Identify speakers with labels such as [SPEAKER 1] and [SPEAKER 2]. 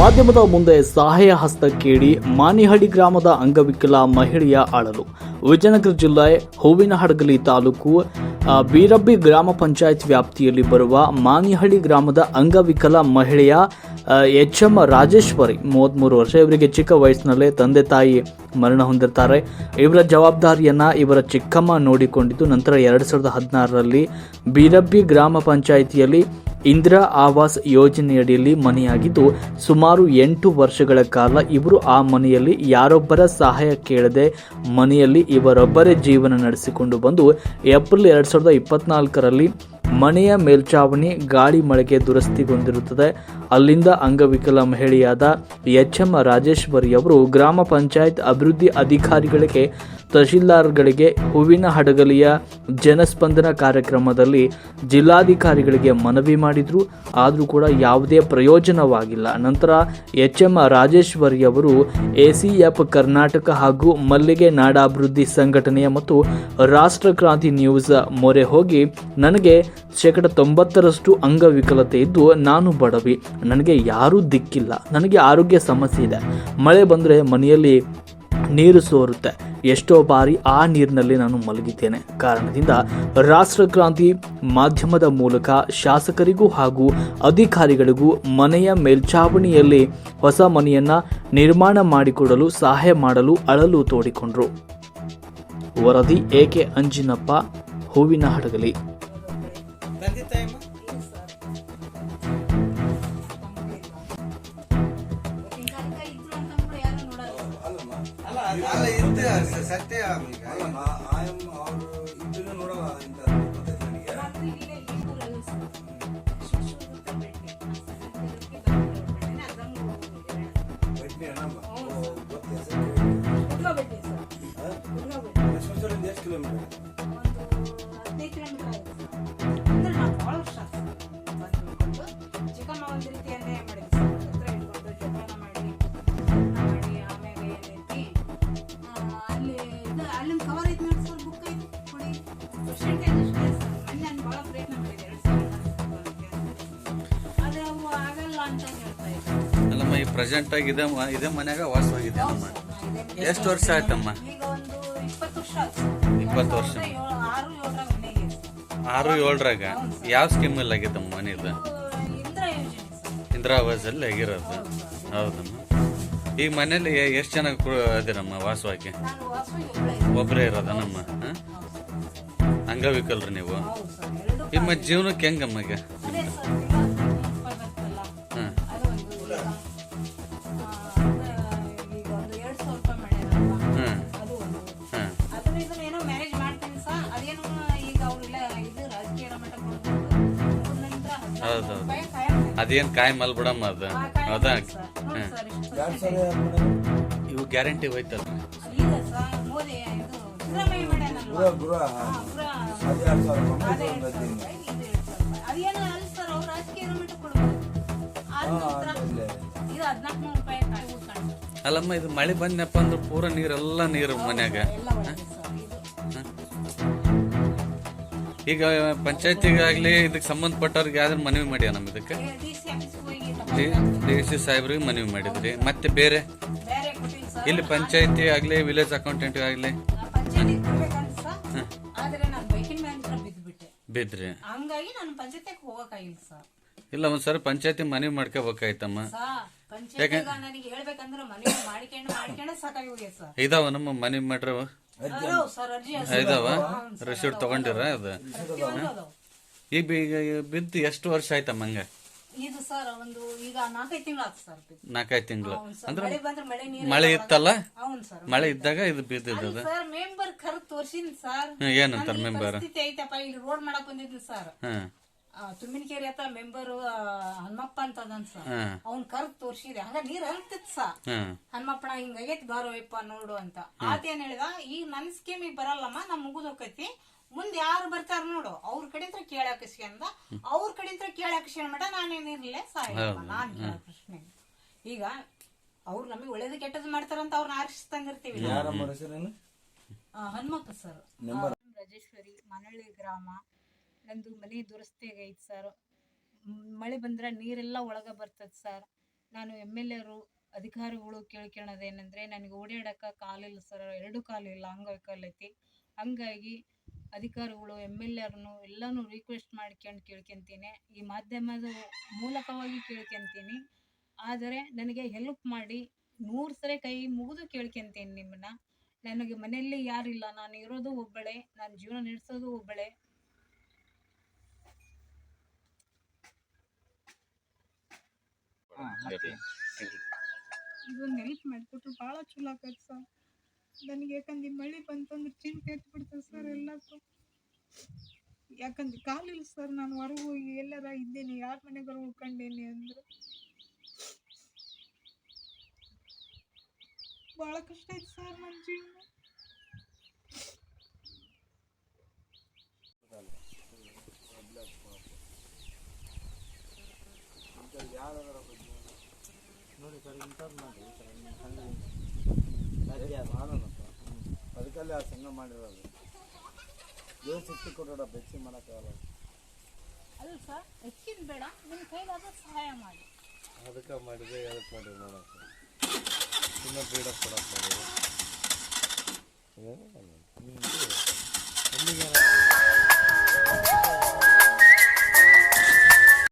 [SPEAKER 1] ಮಾಧ್ಯಮದ ಮುಂದೆ ಸಹಾಯ ಹಸ್ತ ಕೇಳಿ ಮಾನಿಹಳ್ಳಿ ಗ್ರಾಮದ ಅಂಗವಿಕಲ ಮಹಿಳೆಯ ಅಳಲು. ವಿಜಯನಗರ ಜಿಲ್ಲೆ ಹೂವಿನಹಡಗಲಿ ತಾಲೂಕು ಬೀರಬ್ಬಿ ಗ್ರಾಮ ಪಂಚಾಯತ್ ವ್ಯಾಪ್ತಿಯಲ್ಲಿ ಬರುವ ಮಾನಿಹಳ್ಳಿ ಗ್ರಾಮದ ಅಂಗವಿಕಲ ಮಹಿಳೆಯ ಎಚ್ ಎಂ ರಾಜೇಶ್ವರಿ ಮೂವತ್ತ್ಮೂರು ವರ್ಷ. ಇವರಿಗೆ ಚಿಕ್ಕ ವಯಸ್ಸಿನಲ್ಲೇ ತಂದೆ ತಾಯಿ ಮರಣ ಹೊಂದಿರ್ತಾರೆ. ಇವರ ಜವಾಬ್ದಾರಿಯನ್ನ ಇವರ ಚಿಕ್ಕಮ್ಮ ನೋಡಿಕೊಂಡಿದ್ದು, ನಂತರ ಎರಡು ಸಾವಿರದ ಹದಿನಾರರಲ್ಲಿ ಬೀರಬ್ಬಿ ಗ್ರಾಮ ಪಂಚಾಯಿತಿಯಲ್ಲಿ ಇಂದಿರಾ ಆವಾಸ್ ಯೋಜನೆಯಡಿಯಲ್ಲಿ ಮನೆಯಾಗಿದ್ದು, ಸುಮಾರು ಎಂಟು ವರ್ಷಗಳ ಕಾಲ ಇವರು ಆ ಮನೆಯಲ್ಲಿ ಯಾರೊಬ್ಬರ ಸಹಾಯ ಕೇಳದೆ ಮನೆಯಲ್ಲಿ ಇವರೊಬ್ಬರೇ ಜೀವನ ನಡೆಸಿಕೊಂಡು ಬಂದು, ಏಪ್ರಿಲ್ ಎರಡು ಸಾವಿರದ ಇಪ್ಪತ್ನಾಲ್ಕರಲ್ಲಿ ಮನೆಯ ಮೇಲ್ಚಾವಣಿ ಗಾಳಿ ಮಳೆಗೆ ದುರಸ್ತಿಗೊಂಡಿರುತ್ತದೆ. ಅಲ್ಲಿಂದ ಅಂಗವಿಕಲ ಮಹಿಳೆಯಾದ ಎಚ್ ಎಂ ರಾಜೇಶ್ವರಿ ಅವರು ಗ್ರಾಮ ಪಂಚಾಯತ್ ಅಭಿವೃದ್ಧಿ ಅಧಿಕಾರಿಗಳಿಗೆ ತಹಶೀಲ್ದಾರ್ಗಳಿಗೆ ಹೂವಿನ ಹಡಗಲಿಯ ಜನಸ್ಪಂದನ ಕಾರ್ಯಕ್ರಮದಲ್ಲಿ ಜಿಲ್ಲಾಧಿಕಾರಿಗಳಿಗೆ ಮನವಿ ಮಾಡಿದರು. ಆದರೂ ಕೂಡ ಯಾವುದೇ ಪ್ರಯೋಜನವಾಗಿಲ್ಲ. ನಂತರ ಎಚ್ ಎಂ ರಾಜೇಶ್ವರಿ ಅವರು ಎಸಿಎಫ್ ಕರ್ನಾಟಕ ಹಾಗೂ ಮಲ್ಲಿಗೆ ನಾಡಾಭಿವೃದ್ಧಿ ಸಂಘಟನೆಯ ಮತ್ತು ರಾಷ್ಟ್ರ ಕ್ರಾಂತಿ ನ್ಯೂಸ್ ಮೊರೆ ಹೋಗಿ ನನಗೆ ಶೇಕಡ ತೊಂಬತ್ತರಷ್ಟು ಅಂಗವಿಕಲತೆ ಇದ್ದು ನಾನು ಬಡವಿ. ನನಗೆ ಯಾರೂ ದಿಕ್ಕಿಲ್ಲ. ನನಗೆ ಆರೋಗ್ಯ ಸಮಸ್ಯೆ ಇದೆ. ಮಳೆ ಬಂದರೆ ಮನೆಯಲ್ಲಿ ನೀರು ಸೋರುತ್ತೆ. ಎಷ್ಟೋ ಬಾರಿ ಆ ನೀರಿನಲ್ಲಿ ನಾನು ಮಲಗಿದ್ದೇನೆ. ಕಾರಣದಿಂದ ರಾಷ್ಟ್ರ ಕ್ರಾಂತಿ ಮಾಧ್ಯಮದ ಮೂಲಕ ಶಾಸಕರಿಗೂ ಹಾಗೂ ಅಧಿಕಾರಿಗಳಿಗೂ ಮನೆಯ ಮೇಲ್ಛಾವಣಿಯಲ್ಲಿ ಹೊಸ ಮನೆಯನ್ನ ನಿರ್ಮಾಣ ಮಾಡಿಕೊಡಲು ಸಹಾಯ ಮಾಡಲು ಅಳಲು ತೋಡಿಕೊಂಡ್ರು. ವರದಿ ಏಕೆ ಅಂಜಿನಪ್ಪ, ಹೂವಿನ ಹಡಗಲಿ.
[SPEAKER 2] ಸತ್ಯ ಈಗ
[SPEAKER 3] ಆಯಮ್ಮ ಅವರು ಇದನ್ನ ನೋಡಲ್ಲ ಅಂತ
[SPEAKER 4] ಅಲ್ಲಮ್ಮ, ಈ ಪ್ರೆಸೆಂಟ್ ಆಗಿ ಇದೇ ಇದೇ ಮನ್ಯಾಗ ವಾಸವಾಗಿದೆ ಅಮ್ಮ ಎಷ್ಟು ವರ್ಷ ಆಯ್ತಮ್ಮ?
[SPEAKER 5] ಇಪ್ಪತ್ತು ವರ್ಷ. ಆರು ಏಳರಾಗ.
[SPEAKER 4] ಯಾವ ಸ್ಕೀಮ್ ಅಲ್ಲಿ ಆಗಿತ್ತಮ್ಮ ಮನೇದು?
[SPEAKER 5] ಇಂದಿರಾ ಯೋಜನೆ ಸರ್
[SPEAKER 4] ಆವಾಸ್ ಅಲ್ಲಿ ಆಗಿರೋದು. ಹೌದಮ್ಮ. ಈ ಮನೇಲಿ ಎಷ್ಟು ಜನ ಅದಿರಮ್ಮ ವಾಸವಾಗಿ. ಒಬ್ಬರೇ ಇರೋದನಮ್ಮ ಹಂಗವಿಕಲ್ರಿ ನೀವು? ನಿಮ್ಮ ಜೀವನಕ್ಕೆ ಹೆಂಗಮ್ಮ
[SPEAKER 5] ಕೊಡ್ಬೋದು ಆದ ನಂತರ
[SPEAKER 3] ಬಿಡಮ್ಮ
[SPEAKER 5] ಇದು ಹದಿನಾಲ್ಕು ಹೌದಾ ರೂಪಾಯಿ ಗ್ಯಾರಂಟಿ ಉಳ್ಕೊಂಡು.
[SPEAKER 4] ಅಲ್ಲಮ್ಮ ಇದು ಮಳೆ ಬಂದಪ್ಪ ಅಂದ್ರೆ ಪೂರ ನೀರೆಲ್ಲ ನೀರು ಮನ್ಯಾಗ. ಈಗ ಪಂಚಾಯತಿಗಾಗ್ಲಿ ಇದಕ್ಕೆ ಸಂಬಂಧಪಟ್ಟವ್ರಿಗೆ ಯಾವ್ದಾರು ಮನವಿ ಮಾಡ್ಯಾ ನಮ್ಮ ಇದಕ್ಕೆ?
[SPEAKER 5] ಡಿ ಸಿ
[SPEAKER 4] ಸಾಹೇಬ್ರಿಗೆ ಮನವಿ ಮಾಡಿದ್ರಿ. ಮತ್ತೆ ಬೇರೆ? ಇಲ್ಲಿ ಪಂಚಾಯತಿ ಆಗ್ಲಿ ವಿಲೇಜ್ ಅಕೌಂಟೆಂಟ್ ಆಗ್ಲಿ? ಬಿದ್ರಿ? ಇಲ್ಲ ಒಂದ್ಸರಿ ಪಂಚಾಯತಿ ಮನವಿ ಮಾಡ್ಕೋಬೇಕಾಯ್ತಮ್ಮ.
[SPEAKER 5] ಯಾಕೆ
[SPEAKER 4] ಇದಾವ ನಮ್ಮ ಮನವಿ ಮಾಡ್ರವ? ಇದಾವ ರಸೀಟ್ ತಗೊಂಡಿರ ಅದು ಈಗ ಬಿದ್ದು ಎಷ್ಟು ವರ್ಷ ಆಯ್ತಮ್ಮ ಹಂಗೆ?
[SPEAKER 5] ಇದು ಸರ್ ಒಂದು ಈಗ ನಾಲ್ಕೈದು ತಿಂಗಳು ಆಯ್ತು ಸರ್
[SPEAKER 4] ನಾಲ್ಕೈದು ತಿಂಗಳು. ಅಂದ್ರೆ
[SPEAKER 5] ಮಳೆ
[SPEAKER 4] ಇತ್ತಲ್ಲ? ಮಳೆ ಇದ್ದಾಗ ಇದು
[SPEAKER 5] ಬಿದ್ದಿದ್ದದ ಸರ್ ಮೆಂಬರ್ ಕರ್ ತೋರ್ಸಿನ್ ಸರ್.
[SPEAKER 4] ಏನಂತಾರ ಮೆಂಬರ್?
[SPEAKER 5] ಐತಪ್ಪ ಇಲ್ಲಿ ರೋಡ್ ಮಾಡಕ್ ಬಂದಿದ್ದೀನಿ ಸರ್. ತುಮ್ಮಿನಕೆರೆ ಹತ್ರ ಮೆಂಬರ್ ಹನುಮಪ್ಪ ಅಂತ ಅದನ್ ಸರ್ ಅವ್ನ್ ಕರ್ ತೋರ್ಸಿದೆ. ಹಂಗ ನೀರ್ ಹರಿತಿತ್
[SPEAKER 4] ಸ.
[SPEAKER 5] ಹನುಮಪ್ಪಣ ಹಿಂಗಾಗೈತಿ ಬಾರೋಯಪ್ಪ ನೋಡು ಅಂತ. ಆತ ಏನ್ ಹೇಳಿದ? ಈಗ ನನ್ ಸ್ಕೀಮಿಗೆ ಬರಲ್ಲಮ್ಮ ನಮ್ ಮುಗುದ್ ಹೋಕೈತಿ. ಮುಂದ್ ಯಾರು ಬರ್ತಾರ ನೋಡು. ಅವ್ರ ಕಡೆಯಿಂದ ಅಂದ. ಅವ್ರ ಕಡೆಯಿಂದ ಕೇಳಾಕಸ್ಕೊಂಡ್ ಮಟ ನಾನೇನಿರ್ಲಿಲ್ಲ ಸಾಯಪ್ಪ ನಾನ್ ಕೇಳೋ ಪ್ರಶ್ನೆ ಈಗ ಅವ್ರು ನಮಗೆ ಒಳ್ಳೇದು ಕೆಟ್ಟದ್ ಮಾಡ್ತಾರಂತ ಅವ್ರನ್ನ ಆರಿಸ್ತಂಗಿರ್ತೀವಿ ಹನುಮಪ್ಪ ಸರ್. ರಾಜೇಶ್ವರಿ ಮನಳ್ಳಿ ಗ್ರಾಮ. ನಂದು ಮನೆ ದುರಸ್ತಿ ಆಗೈತೆ ಸರ್. ಮಳೆ ಬಂದ್ರೆ ನೀರೆಲ್ಲ ಒಳಗೆ ಬರ್ತದೆ ಸರ್. ನಾನು ಎಂ ಎಲ್ ಎರು, ಅಧಿಕಾರಿಗಳು ಕೇಳ್ಕೊಳೋದೇನೆಂದರೆ ನನಗೆ ಕಾಲ ಕಾಲಿಲ್ಲ ಸರ್, ಎರಡು ಕಾಲಿಲ್ಲ ಅಂಗವೈಕಲ್ ಐತಿ ಹಂಗಾಗಿ ಅಧಿಕಾರಿಗಳು, ಎಂ ಎಲ್ ಎರ್ನು ಎಲ್ಲನೂ ರಿಕ್ವೆಸ್ಟ್ ಮಾಡ್ಕೊಂಡು ಕೇಳ್ಕೊಂತೀನಿ. ಈ ಮಾಧ್ಯಮದ ಮೂಲಕವಾಗಿ ಕೇಳ್ಕೊಂತೀನಿ. ಆದರೆ ನನಗೆ ಹೆಲ್ಪ್ ಮಾಡಿ ನೂರು ಸರಿ ಕೈ ಮುಗಿದು ಕೇಳ್ಕೊಂತೀನಿ ನಿಮ್ಮನ್ನ. ನನಗೆ ಮನೆಯಲ್ಲಿ ಯಾರಿಲ್ಲ, ನಾನು ಇರೋದು ಒಬ್ಬಳೇ, ನಾನು ಜೀವನ ನಡೆಸೋದು ಒಬ್ಬಳೇ.
[SPEAKER 6] ಇದೊಂದು ಹೆಲ್ಪ್ ಮಾಡಿಕೊಟ್ರು. ಭಾಳ ಚಲೋ ಆಕೈತೆ ಸರ್ ನನಗೆ ಯಾಕಂದ್ರೆ ಈ ಮಳೆ ಬಂತಂದ್ರೆ ಚಿಂತೆ ಎತ್ಬಿಡ್ತದೆ ಸರ್ ಎಲ್ಲಕ್ಕೂ ಯಾಕಂದ್ರೆ ಕಾಲಿಲ್ಲ ಸರ್ ನಾನು ಹೊರಗೆ ಎಲ್ಲಾರ ಇದ್ದೇನೆ, ಯಾರ ಮನೆಗಾರ ಉಳ್ಕೊಂಡೇನಿ ಅಂದ್ರೆ. ಭಾಳ ಕಷ್ಟ ಆಯ್ತು ಸರ್ ನನ್ನ ಜೀವನ.
[SPEAKER 3] ಆ ಸಂಘ ಮಾಡಿರೋದು ದೇವ್ರ ಶಕ್ತಿ ಕೊಡೋಣ ಬೆಚ್ಚಿ ಮಾಡೋಕ್ಕಾಗಲ್ಲ
[SPEAKER 5] ಅಲ್ಲ ಸರ್ ಹೆಚ್ಚಿನ ಬೇಡ ನಿಮ್ಮ ಕೈಲಾದ ಸಹಾಯ ಮಾಡಿ
[SPEAKER 3] ಅದಕ್ಕೆ ಮಾಡಿದೆ ಅದಕ್ಕೆ ಮಾಡಿದೆ ನೋಡಕ್ಕೆ ಸುಮ್ಮನೆ ಬೇಡ ಕೊಡಕ್ಕೆ ಮಾಡಿದೆ